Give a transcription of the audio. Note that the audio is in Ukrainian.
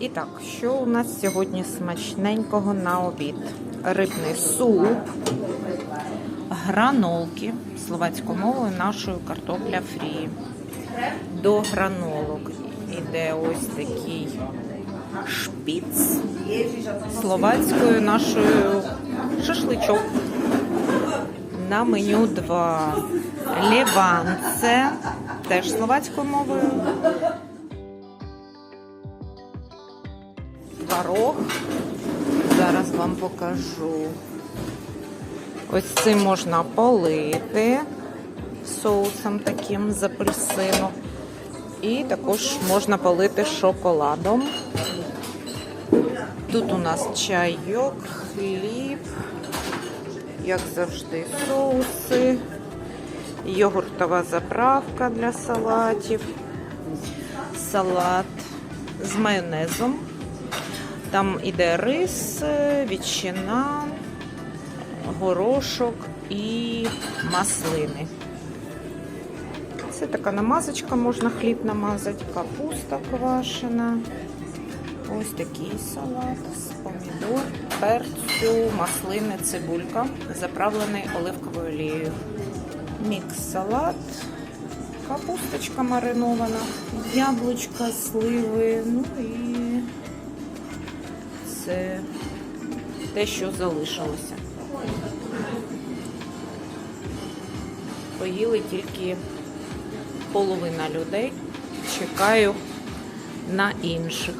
І так, що у нас сьогодні смачненького на обід? Рибний суп, гранолки словацькою мовою нашою картопля фрі. До гранолок іде ось такий шпіц словацькою нашою шашличок. На меню 2. Леванце, теж словацькою мовою. Творог. Зараз вам покажу. Ось цим можна полити соусом таким з апельсину. І також можна полити шоколадом. Тут у нас чайок, хліб, як завжди, соуси, йогуртова заправка для салатів, салат з майонезом. Там іде рис, ветчина, горошок і маслини. Це така намазочка, можна хліб намазати, капуста квашена. Ось такий салат з помідор, перцю, маслини, цибулька, заправлений оливковою олією. Мікс-салат, капусточка маринована, яблучка, сливи, ну і це те, що залишилося. Поїли тільки половина людей. Чекаю на інших.